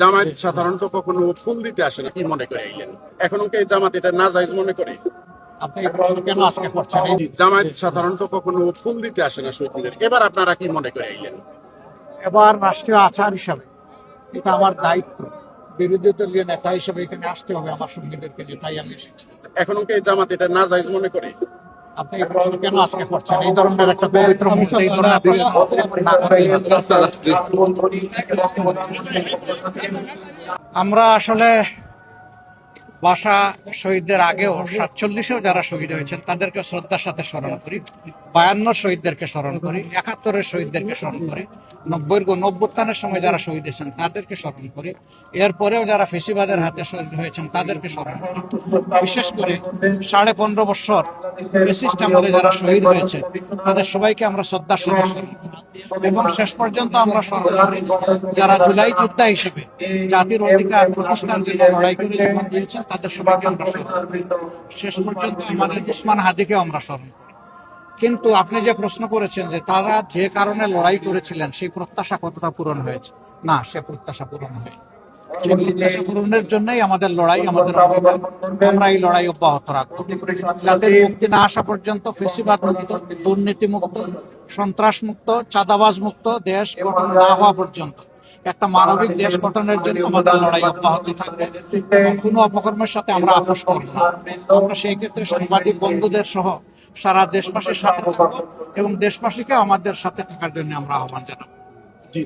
জামায়াত সাধারণত কখনো ফুল দিতে আসে না কি মনে করে আইলেন এখন ওকে জামাত এটা না জায়েজ মনে করে? আপনি কেন আজকে করছেন? জামায়াত সাধারণত কখনো ফুল দিতে আসে না এবার আপনারা কি মনে করে আইলেন এবার রাষ্ট্রীয় আচার হিসাবে এটা আমার দায়িত্ব। বিরোধী দলীয় নেতা হিসেবে এখানে আসতে হবে আমার সঙ্গীদেরকে নিয়ে তাই আমি এসেছি। এখন ওকে জামাত এটা না জায়েজ মনে করে? আপনি এই প্রশ্ন কেন আজকে করছেন? এই ধরনের একটা পবিত্র মুহূর্তে এই ধরনের প্রশ্ন না করেই আমরা আসলে বাসা শহীদদের আগেও সাতচল্লিশেও যারা শহীদ হয়েছেন তাদেরকে শ্রদ্ধার সাথে স্মরণ করি। বায়ান্ন শহীদদেরকে স্মরণ করি, একাত্তরের শহীদদেরকে স্মরণ করি নব্বই নব্বত্তানের সময় যারা শহীদ হয়েছেন তাদেরকে স্মরণ করি, এরপরেও যারা ফেসিবাদের হাতে শহীদ হয়েছেন তাদেরকে স্মরণ করি। বিশেষ করে সাড়ে পনেরো বছর যারা শহীদ হয়েছে, তাদের সবাইকে আমরা শ্রদ্ধার সাথে স্মরণ করি। এবং শেষ পর্যন্ত আমরা স্মরণ করি, যারা জুলাই যোদ্ধা হিসেবে জাতির অধিকার প্রতিষ্ঠার জন্য লড়াই করে জীবন দিয়েছেন, তাদের সবাইকে আমরা স্মরণ করি। শেষ পর্যন্ত আমাদের উসমান হাদিকে আমরা স্মরণ করি। কিন্তু আপনি যে প্রশ্ন করেছেন যে তারা যে কারণে লড়াই করেছিলেন, সেই প্রত্যাশা কতটা পূরণ হয়েছে? না, সে প্রত্যাশা পূরণ হয় সেই প্রত্যাশা পূরণের জন্যই আমাদের লড়াই, আমাদের আমরা এই লড়াই অব্যাহত রাখব। যাদের মুক্তি না আসা পর্যন্ত ফেসিবাদ মুক্ত, দুর্নীতি মুক্ত, সন্ত্রাস মুক্ত, চাঁদাবাজ মুক্ত দেশ গঠন না হওয়া পর্যন্ত। একটা মানবিক দেশ গঠনের জন্য আমাদের লড়াই অব্যাহত থাকবে এবং কোনো অপকর্মের সাথে আমরা আপোষ করব না। আমরা সেই ক্ষেত্রে সাংবাদিক বন্ধুদের সহ সারা দেশবাসীর সাথে থাকব এবং দেশবাসীকে আমাদের সাথে থাকার জন্য আমরা আহ্বান জানাব। জি